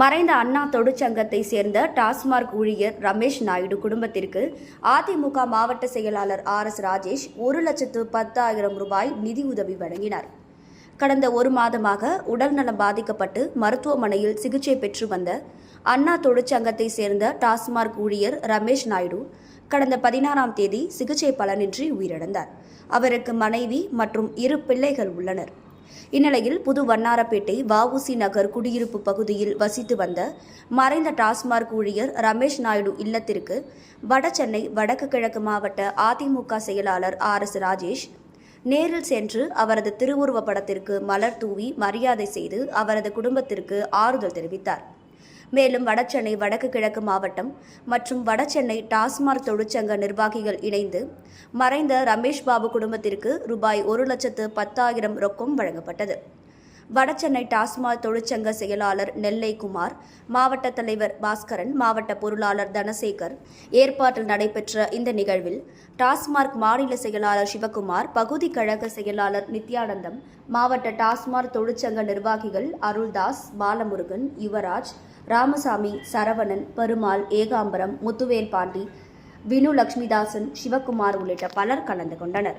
மறைந்த அண்ணா தொழிற்சங்கத்தை சேர்ந்த டாஸ்மார்க் ஊழியர் ரமேஷ் நாயுடு குடும்பத்திற்கு அதிமுக மாவட்ட செயலாளர் ஆர் எஸ் ராஜேஷ் ஒரு லட்சத்து பத்தாயிரம் ரூபாய் நிதியுதவி வழங்கினார். கடந்த ஒரு மாதமாக உடல்நலம் பாதிக்கப்பட்டு மருத்துவமனையில் சிகிச்சை பெற்று வந்த அண்ணா தொழிற்சங்கத்தை சேர்ந்த டாஸ்மார்க் ஊழியர் ரமேஷ் நாயுடு கடந்த பதினாறாம் தேதி சிகிச்சை பலனின்றி உயிரிழந்தார். அவருக்கு மனைவி மற்றும் இரு பிள்ளைகள் உள்ளனர். இந்நிலையில் புது வண்ணாரப்பேட்டை வஉசி நகர் குடியிருப்பு பகுதியில் வசித்து வந்த மறைந்த டாஸ்மார்க் ஊழியர் ரமேஷ் நாயுடு இல்லத்திற்கு வடசென்னை வடக்கு கிழக்கு மாவட்ட அதிமுக செயலாளர் ஆர் எஸ் ராஜேஷ் நேரில் சென்று அவரது திருவுருவப் படத்திற்கு மலர் தூவி மரியாதை செய்து அவரது குடும்பத்திற்கு ஆறுதல் தெரிவித்தார். மேலும் வடசென்னை வடக்கு கிழக்கு மாவட்டம் மற்றும் வடசென்னை டாஸ்மார் தொழிற்சங்க நிர்வாகிகள் இணைந்து மறைந்த ரமேஷ் பாபு குடும்பத்திற்கு ரூபாய் ஒரு லட்சத்து பத்தாயிரம் ரொக்கம் வழங்கப்பட்டது. வடசென்னை டாஸ்மாக் தொழிற்சங்க செயலாளர் நெல்லை குமார் மாவட்ட தலைவர் பாஸ்கரன் மாவட்ட பொருளாளர் தனசேகர். ஏற்பாட்டில் நடைபெற்ற இந்த நிகழ்வில் டாஸ்மார்க் மாநில செயலாளர் சிவகுமார் பகுதி கழக செயலாளர் நித்யானந்தம் மாவட்ட டாஸ்மார்க் தொழிற்சங்க நிர்வாகிகள் அருள்தாஸ் பாலமுருகன் யுவராஜ் ராமசாமி சரவணன் பெருமாள் ஏகாம்பரம் முத்துவேல் பாண்டி வினு லட்சுமிதாசன் சிவகுமார் உள்ளிட்ட பலர் கலந்து கொண்டனர்.